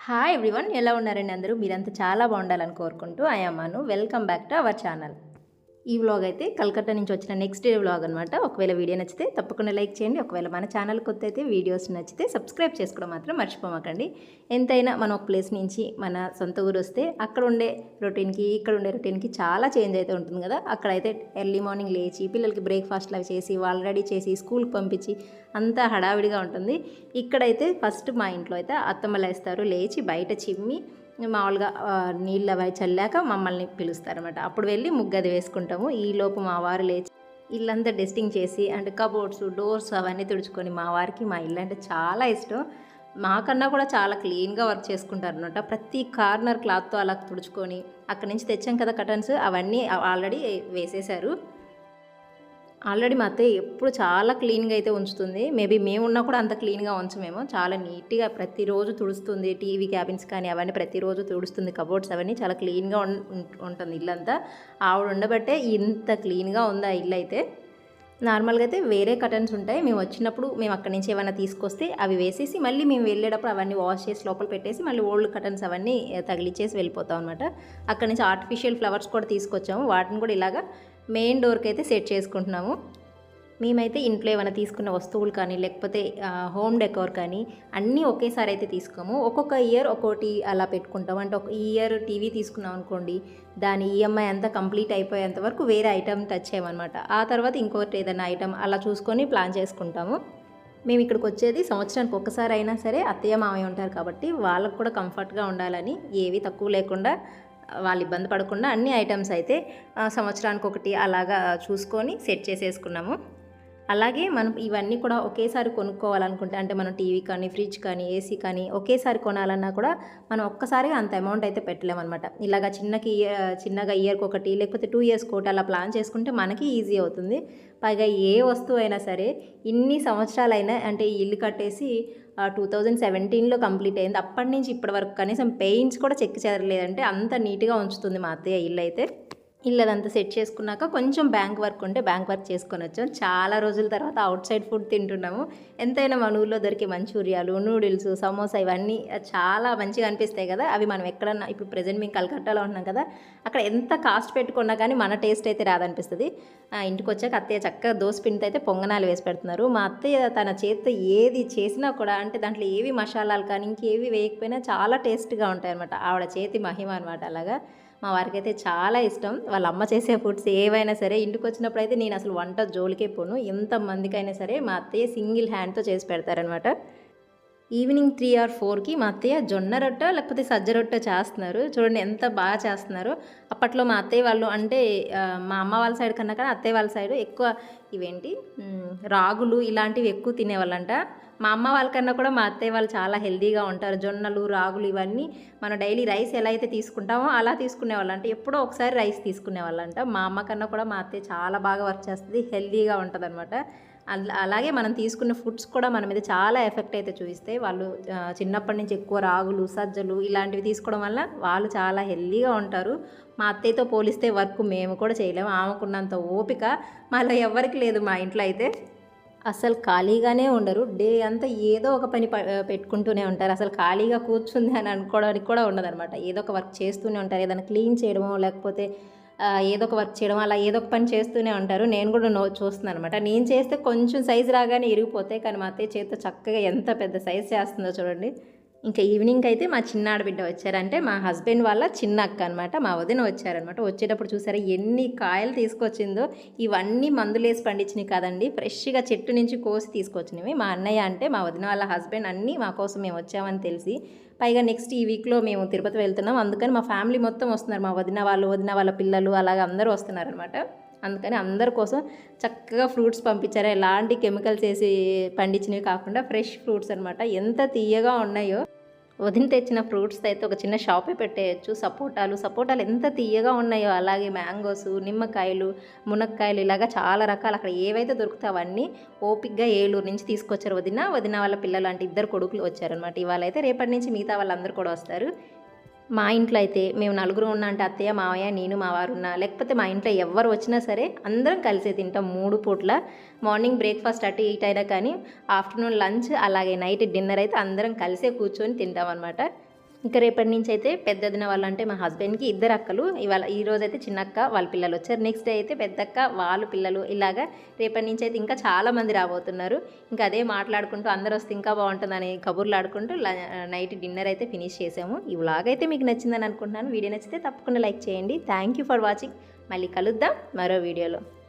Hi everyone ఎలా ఉన్నారండి అందరూ? మీరంతా చాలా బాగుండాలని కోరుకుంటూ అయ్యమ్మాను welcome back to our channel ఈ వ్లాగ్ అయితే కలకత్తా నుంచి వచ్చిన నెక్స్ట్ డే వ్లాగ్ అనమాట ఒకవేళ వీడియో నచ్చితే తప్పకుండా లైక్ చేయండి. ఒకవేళ మన ఛానల్ కొత్త అయితే వీడియోస్ నచ్చితే సబ్స్క్రైబ్ చేసుకోవడం మాత్రం మర్చిపోమాకండి. ఎంతైనా మనం ఒక ప్లేస్ నుంచి మన సొంత ఊరు వస్తే అక్కడ ఉండే రొటీన్కి ఇక్కడ ఉండే రొటీన్కి చాలా చేంజ్ అయితే ఉంటుంది కదా. అక్కడైతే ఎర్లీ మార్నింగ్ లేచి పిల్లలకి బ్రేక్ఫాస్ట్లు అవి చేసి వాళ్ళు రెడీ చేసి స్కూల్కి పంపించి అంతా హడావిడిగా ఉంటుంది. ఇక్కడైతే ఫస్ట్ మా ఇంట్లో అయితే అత్తమ్మ లేస్తారు. లేచి బయట చిమ్మి మామూలుగా నీళ్ళు అవి చల్లాక మమ్మల్ని పిలుస్తారనమాట అప్పుడు వెళ్ళి ముగ్గది వేసుకుంటాము. ఈ లోపు మా వారు లేచి ఇల్లంతా డెస్టింగ్ చేసి అండ్ కబోర్డ్స్ డోర్స్ అవన్నీ తుడుచుకొని మా వారికి మా ఇల్లు అంటే చాలా ఇష్టం. మాకన్నా కూడా చాలా క్లీన్గా వర్క్ చేసుకుంటారు అనమాట ప్రతి కార్నర్ క్లాత్తో అలా తుడుచుకొని అక్కడి నుంచి తెచ్చాం కదా కటన్స్ అవన్నీ ఆల్రెడీ వేసేశారు. ఆల్రెడీ మా అత్తయ్య ఎప్పుడు చాలా క్లీన్గా అయితే ఉంచుతుంది. మేబీ మేము ఉన్నా కూడా అంత క్లీన్గా ఉంచమేమో. చాలా నీట్గా ప్రతిరోజు తుడుస్తుంది. టీవీ క్యాబిన్స్ కానీ అవన్నీ ప్రతిరోజు తుడుస్తుంది. కబోర్డ్స్ అవన్నీ చాలా క్లీన్గా ఉంటుంది ఇల్లంతా. ఆవిడ ఉండబట్టే ఇంత క్లీన్గా ఉందా ఆ ఇల్లు అయితే. నార్మల్గా అయితే వేరే కటన్స్ ఉంటాయి. మేము వచ్చినప్పుడు మేము అక్కడి నుంచి ఏమైనా తీసుకొస్తే అవి వేసేసి మళ్ళీ మేము వెళ్ళేటప్పుడు అవన్నీ వాష్ చేసి లోపల పెట్టేసి మళ్ళీ ఓల్డ్ కటన్స్ అవన్నీ తగిలిచ్చేసి వెళ్ళిపోతాం అనమాట అక్కడి నుంచి ఆర్టిఫిషియల్ ఫ్లవర్స్ కూడా తీసుకొచ్చాము. వాటిని కూడా ఇలాగా మెయిన్ డోర్కి అయితే సెట్ చేసుకుంటున్నాము. మేమైతే ఇంట్లో ఏమైనా తీసుకున్న వస్తువులు కానీ లేకపోతే హోమ్ డెకోర్ కానీ అన్నీ ఒకేసారి అయితే తీసుకోము. ఒక్కొక్క ఇయర్ ఒక్కోటి అలా పెట్టుకుంటాం. అంటే ఒక ఇయర్ టీవీ తీసుకున్నాం అనుకోండి దాని ఈఎంఐ అంతా కంప్లీట్ అయిపోయేంత వరకు వేరే ఐటమ్ టచ్ చేయమన్నమాట. ఆ తర్వాత ఇంకోటి ఏదైనా ఐటమ్ అలా చూసుకొని ప్లాన్ చేసుకుంటాము. మేము ఇక్కడికి వచ్చేది సంవత్సరానికి ఒక్కసారి అయినా సరే అత్తయ్య మామయ్య ఉంటారు కాబట్టి వాళ్ళకు కూడా కంఫర్ట్గా ఉండాలని ఏవి తక్కువ లేకుండా వాళ్ళు ఇబ్బంది పడకుండా అన్ని ఐటమ్స్ అయితే సంవత్సరానికి ఒకటి అలాగా చూసుకొని సెట్ చేసేసుకున్నాము. అలాగే మనం ఇవన్నీ కూడా ఒకేసారి కొనుక్కోవాలనుకుంటే అంటే మనం టీవీ కానీ ఫ్రిడ్జ్ కానీ ఏసీ కానీ ఒకేసారి కొనాలన్నా కూడా మనం ఒక్కసారిగా అంత అమౌంట్ అయితే పెట్టలేమన్నమాట. ఇలాగా చిన్నకి చిన్నగా ఇయర్కి ఒకటి లేకపోతే టూ ఇయర్స్ ఒకటి అలా ప్లాన్ చేసుకుంటే మనకి ఈజీ అవుతుంది. పైగా ఏ వస్తువు అయినా సరే ఇన్ని సంవత్సరాలైనా అంటే ఈ ఇల్లు కట్టేసి టూ థౌజండ్ సెవెంటీన్లో కంప్లీట్ అయింది. అప్పటి నుంచి ఇప్పటి వరకు కనీసం పెయింట్స్ కూడా చెక్ చేయలేదంటే అంత నీట్గా ఉంచుతుంది మా అత్తయ్య ఇల్లు అయితే. ఇల్లు అదంతా సెట్ చేసుకున్నాక కొంచెం బ్యాంక్ వర్క్ ఉంటే బ్యాంక్ వర్క్ చేసుకొని వచ్చాం. చాలా రోజుల తర్వాత అవుట్ సైడ్ ఫుడ్ తింటున్నాము. ఎంతైనా మన ఊళ్ళో దొరికే మంచూరియాలు నూడిల్స్ సమోసా ఇవన్నీ చాలా మంచిగా అనిపిస్తాయి కదా. అవి మనం ఎక్కడన్నా ఇప్పుడు ప్రజెంట్ మేము కలకట్టాలో ఉన్నాం కదా. అక్కడ ఎంత కాస్ట్ పెట్టుకున్నా కానీ మన టేస్ట్ అయితే రాదనిపిస్తుంది. ఇంటికి వచ్చాక అత్తయ్య చక్కగా దోశ పిండితో అయితే పొంగనాలు వేసి పెడుతున్నారు. మా అత్తయ్య తన చేతితో ఏది చేసినా కూడా అంటే దాంట్లో ఏవి మసాలాలు కానీ ఇంకేవి వేయకపోయినా చాలా టేస్ట్గా ఉంటాయి అనమాట ఆవిడ చేతి మహిమ అనమాట అలాగా. మా వారికి అయితే చాలా ఇష్టం. వాళ్ళ అమ్మ చేసే ఫుడ్స్ ఏవైనా సరే ఇంటికి వచ్చినప్పుడు అయితే నేను అసలు వంట జోలికే పోను. ఎంత మందికైనా సరే మా అత్తయ్య సింగిల్ హ్యాండ్తో చేసి పెడతారనమాట ఈవినింగ్ త్రీ ఆర్ ఫోర్కి మా అత్తయ్య జొన్న రొట్టె లేకపోతే సజ్జ రొట్టె చేస్తున్నారు. చూడండి ఎంత బాగా చేస్తున్నారు. అప్పట్లో మా అత్తయ్య వాళ్ళు అంటే మా అమ్మ వాళ్ళ సైడ్ కన్నా కానీ అత్తయ్య వాళ్ళ సైడ్ ఎక్కువ ఇవేంటి? రాగులు ఇలాంటివి ఎక్కువ తినేవాళ్ళంట. మా అమ్మ వాళ్ళకన్నా కూడా మా అత్తయ్య వాళ్ళు చాలా హెల్దీగా ఉంటారు. జొన్నలు రాగులు ఇవన్నీ మనం డైలీ రైస్ ఎలా అయితే తీసుకుంటామో అలా తీసుకునేవాళ్ళంట ఎప్పుడో ఒకసారి రైస్ తీసుకునేవాళ్ళంట. మా అమ్మ కన్నా కూడా మా అత్తయ్య చాలా బాగా వర్క్ చేస్తుంది హెల్దీగా ఉంటుంది అనమాట అలాగే మనం తీసుకున్న ఫుడ్స్ కూడా మన మీద చాలా ఎఫెక్ట్ అయితే చూపిస్తాయి. వాళ్ళు చిన్నప్పటి నుంచి ఎక్కువ రాగులు సజ్జలు ఇలాంటివి తీసుకోవడం వల్ల వాళ్ళు చాలా హెల్దీగా ఉంటారు. మా అత్తయ్యతో పోలిస్తే వర్క్ మేము కూడా చేయలేము. ఆమెకున్నంత ఓపిక మళ్ళీ ఎవరికి లేదు మా ఇంట్లో అయితే. అసలు ఖాళీగానే ఉండరు. డే అంతా ఏదో ఒక పని పెట్టుకుంటూనే ఉంటారు. అసలు ఖాళీగా కూర్చుంది అని అనుకోవడానికి కూడా ఉండదన్నమాట. ఏదో ఒక వర్క్ చేస్తూనే ఉంటారు. ఏదైనా క్లీన్ చేయడమో లేకపోతే ఏదో ఒక వర్క్ చేయడం అలా ఏదో ఒక పని చేస్తూనే ఉంటారు. నేను కూడా నో చూస్తున్నాను అనమాట నేను చేస్తే కొంచెం సైజు రాగానే ఇరిగిపోతాయి. కానీ మా అత్తయ్య చేతితో చక్కగా ఎంత పెద్ద సైజ్ చేస్తుందో చూడండి. ఇంకా ఈవినింగ్ అయితే మా చిన్న ఆడబిడ్డ వచ్చారంటే మా హస్బెండ్ వాళ్ళ చిన్న అక్క అనమాట మా వదిన వచ్చారనమాట వచ్చేటప్పుడు చూసారా ఎన్ని కాయలు తీసుకొచ్చిందో? ఇవన్నీ మందులేసి పండించినవి కాదండి. ఫ్రెష్గా చెట్టు నుంచి కోసి తీసుకొచ్చినవి. మా అన్నయ్య అంటే మా వదిన వాళ్ళ హస్బెండ్ అన్నీ మా కోసం మేము వచ్చామని తెలిసి పైగా నెక్స్ట్ ఈ వీక్లో మేము తిరుపతి వెళ్తున్నాం. అందుకని మా ఫ్యామిలీ మొత్తం వస్తున్నారు. మా వదిన వాళ్ళు వదిన వాళ్ళ పిల్లలు అలాగే అందరూ వస్తున్నారనమాట అందుకని అందరి కోసం చక్కగా ఫ్రూట్స్ పంపించారు. ఎలాంటి కెమికల్స్ వేసి పండించినవి కాకుండా ఫ్రెష్ ఫ్రూట్స్ అనమాట ఎంత తీయగా ఉన్నాయో. వదిన తెచ్చిన ఫ్రూట్స్ అయితే ఒక చిన్న షాపే పెట్టేయచ్చు. సపోటాలు సపోటాలు ఎంత తీయగా ఉన్నాయో. అలాగే మ్యాంగోస్ నిమ్మకాయలు మునక్కాయలు ఇలాగా చాలా రకాలు అక్కడ ఏవైతే దొరుకుతాయో అవన్నీ ఓపిక్గా ఏలూరు నుంచి తీసుకొచ్చారు వదిన. వదిన వాళ్ళ పిల్లలు అంటే ఇద్దరు కొడుకులు వచ్చారనమాట ఇవాళ అయితే రేపటి నుంచి మిగతా వాళ్ళందరూ కూడా వస్తారు. మా ఇంట్లో అయితే మేము నలుగురు ఉన్నా అంటే అత్తయ్య మావయ్య నేను మా వారు ఉన్నా లేకపోతే మా ఇంట్లో ఎవరు వచ్చినా సరే అందరం కలిసే తింటాం మూడు పూట్ల. మార్నింగ్ బ్రేక్ఫాస్ట్ అటు ఇటు అయినా కానీ ఆఫ్టర్నూన్ లంచ్ అలాగే నైట్ డిన్నర్ అయితే అందరం కలిసే కూర్చొని తింటాం అనమాట ఇంకా రేపటి నుంచి అయితే పెద్దదిన వాళ్ళంటే మా హస్బెండ్కి ఇద్దరు అక్కలు. ఇవాళ ఈ రోజు అయితే చిన్నక్క వాళ్ళ పిల్లలు వచ్చారు. నెక్స్ట్ డే అయితే పెద్దక్క వాళ్ళు పిల్లలు ఇలాగా రేపటి నుంచి అయితే ఇంకా చాలామంది రాబోతున్నారు. ఇంకా అదే మాట్లాడుకుంటూ అందరూ వస్తే ఇంకా బాగుంటుందని కబుర్లు ఆడుకుంటూ నైట్ డిన్నర్ అయితే ఫినిష్ చేసాము. ఈ వ్లాగ్ అయితే మీకు నచ్చిందని అనుకుంటున్నాను. వీడియో నచ్చితే తప్పకుండా లైక్ చేయండి. Thank you for watching. మళ్ళీ కలుద్దాం మరో వీడియోలో.